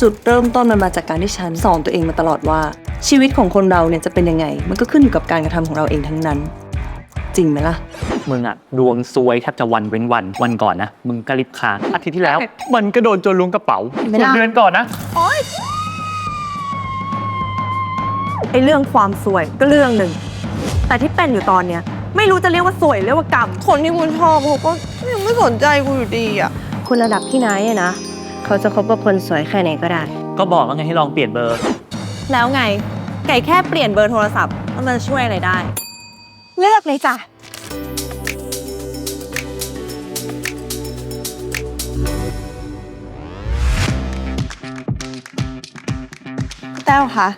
จุดเริ่มต้นมันมาจากการที่ฉันสอนตัวเองมาตลอดว่า ชีวิตของคนเราเนี่ยจะเป็นยังไง มันก็ขึ้นอยู่กับการกระทำของเราเองทั้งนั้น จริงไหมล่ะ มึงอะดวงซวยแทบจะวันเว้นวันวันก่อนนะ มึงก็ลิบค้างอาทิตย์ที่แล้ว มันก็โดนโจรล้วงกระเป๋าไม่ได้ ส่วนเดือนก่อนนะ ไอ้เรื่องความสวยก็เรื่องหนึ่ง แต่ที่เป็นอยู่ตอนเนี้ยไม่รู้จะเรียกว่าสวยหรือเรียกว่ากรรมคนที่คุณชอบเขาก็ยังไม่สนใจกูอยู่ดีอะ คุณระดับพี่นายอะนะ เขาจะคบกับคนสวยแค่ไหนก็ได้ ก็บอกว่าไงให้ลองเปลี่ยนเบอร์ แล้วไง ไก่แค่เปลี่ยนเบอร์โทรศัพท์แล้วมันจะช่วยอะไรได้ เลือกเลยจ้ะ แต้วคะ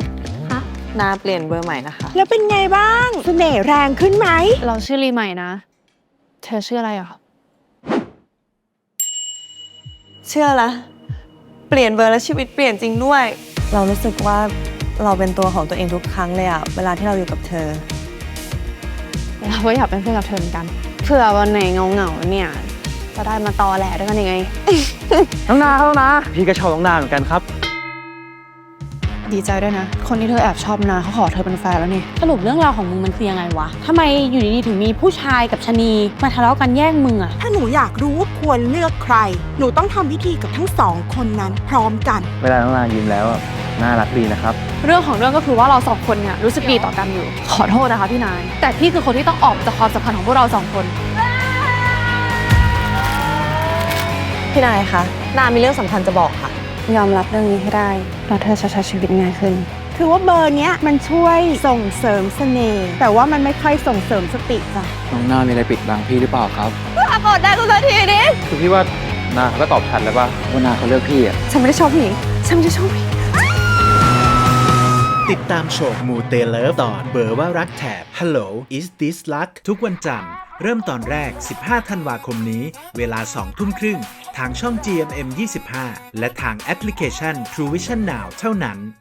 ฮะนาเปลี่ยนเบอร์ใหม่นะคะ แล้วเป็นไงบ้างเสน่ห์แรงขึ้นไหม เราชื่อรีใหม่นะ เธอชื่ออะไรอะ เชื่อละ เปลี่ยนเบอร์แล้วชีวิตเปลี่ยนจริงด้วย เรารู้สึกว่าเราเป็นตัวของตัวเองทุกครั้งเลยอะเวลาที่เราอยู่กับเธอ เราก็อยากเป็นเพื่อนกับเธอเหมือนกันเผื่อวันไหนเงาเงาๆเนี่ย จะได้มาตอแหลด้วยกันยังไง น้องนาครับน้องนาพี่ก็ชอบน้องนาเหมือนกันครับ ดีใจด้วยนะ คนที่เธอแอบชอบนาเขาขอเธอเป็นแฟนแล้วนี่ สรุปเรื่องราวของมึงมันคือยังไงวะทำไมอยู่ดีๆถึงมีผู้ชายกับชะนีมาทะเลาะกันแย่งมึงอะถ้าหนูอยากรู้ว่าควรเลือกใคร หนูต้องทำพิธีกับทั้งสองคนนั้นพร้อมกัน เวลาน้องนายิ้มแล้วอะน่ารักดีนะครับ เรื่องของเรื่องก็คือว่าเราสองคนเนี่ยรู้สึกดีต่อกันอยู่ ขอโทษนะคะพี่นาย แต่พี่คือคนที่ต้องออกจากความสัมพันธ์ของพวกเราสองคน พี่นายคะ นามีเรื่องสำคัญจะบอกค่ะ ยอมรับเรื่องนี้ให้ได้แล้วเธอจะใช้ชีวิตง่ายขึ้นคือว่าเบอร์เนี้ยมันช่วยส่งเสริมเสน่ห์แต่ว่ามันไม่ค่อยส่งเสริมสติจ้ะน้องหน้ามีอะไรปิดบังพี่หรือเปล่าครับกดได้กูสักทีดิคือพี่ว่านาเขาก็ตอบชัดแล้วป่ะว่านาเขาเลือกพี่อะฉันไม่ได้ชอบผู้หญิงฉันไม่ได้ชอบผู้หญิงติดตามชมมูเตเลิฟตอนเบอร์ว่ารักแถบ Hello is this luck ทุกวันจันทร์เริ่มตอนแรก 15 ธันวาคมนี้ เวลา 2 ทุ่มครึ่ง ทางช่อง GMM 25และทางแอปพลิเคชัน True Vision Now เท่านั้น